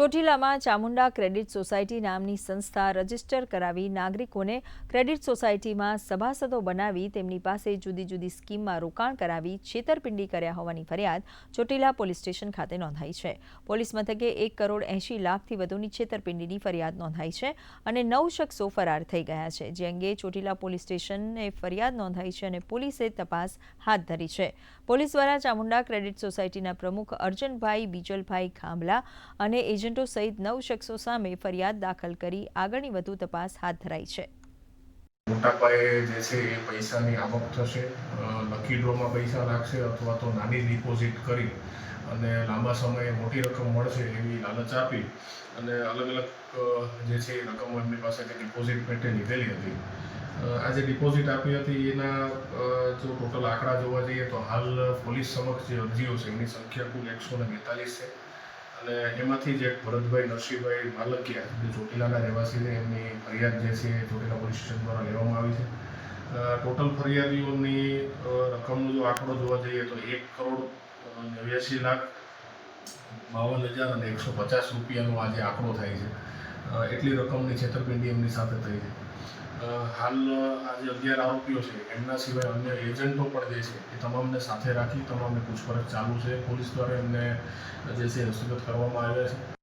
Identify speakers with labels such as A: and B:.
A: ચોટીલામાં Chamunda credit society નામની સંસ્થા register કરાવી નાગરિકોને ક્રેડિટ સોસાયટીમાં સભાસદો બનાવી તેમની પાસે જુદી જુદી સ્કીમમાં રોકાણ કરાવી છેતરપિંડી કર્યા હોવાની ફરિયાદ ચોટીલા પોલીસ સ્ટેશન ખાતે નોંધાઈ છે. પોલીસ મથકે એક કરોડ એંશી લાખથી વધુની છેતરપિંડીની ફરિયાદ નોંધાઈ છે અને નવ શખ્સો ફરાર થઈ ગયા છે, જે અંગે ચોટીલા પોલીસ સ્ટેશને ફરિયાદ નોંધાઈ છે અને પોલીસે તપાસ હાથ ધરી છે. પોલીસ દ્વારા ચામુંડા ક્રેડિટ સોસાયટીના પ્રમુખ અર્જનભાઈ બીજલભાઈ ખાંભલા અને એજન્ટો સહિત નવ શખ્સો સામે ફરિયાદ દાખલ કરી આગળની વધુ તપાસ હાથ ધરાઈ છે.
B: મોટા પાયે જે છે એ પૈસાની આવક થશે લકી ડ્રોમાં પૈસા લાગશે અથવા તો નાની ડિપોઝિટ કરી અને લાંબા સમયે મોટી રકમ મળશે એવી લાલચ આપી અને અલગ અલગ જે છે એ રકમો એમની પાસેથી ડિપોઝિટ પેટે લીધેલી હતી. આ જે ડિપોઝિટ આપી હતી એના જો ટોટલ આંકડા જોવા જઈએ તો હાલ પોલીસ સમક્ષ જે અરજીઓ છે એની સંખ્યા કુલ એકસો ને બેતાલીસ છે. અને એમાંથી જ ભરતભાઈ, નરસિંહભાઈ માલકિયા, જે ચોટીલાના રહેવાસી છે, એમની ફરિયાદ જે છે એ ચોટીલા પોલીસ સ્ટેશન દ્વારા લેવામાં આવી છે. ટોટલ ફરિયાદીઓની રકમનો જો આંકડો જોવા જઈએ તો એક કરોડ નેવ્યાસી લાખ બાવન હજાર અને એકસો પચાસ રૂપિયાનો આજે આંકડો થાય છે. એટલી રકમની છેતરપિંડી એમની સાથે થઈ છે. હાલ આ જે અગિયાર આરોપીઓ છે. એમના સિવાય અન્ય એજન્ટો પણ જે છે, એ તમામને સાથે રાખી, તમામને પૂછપરછ ચાલુ છે. પોલીસ દ્વારા એમને જે છે, હસ્તગત કરવામાં આવ્યા છે.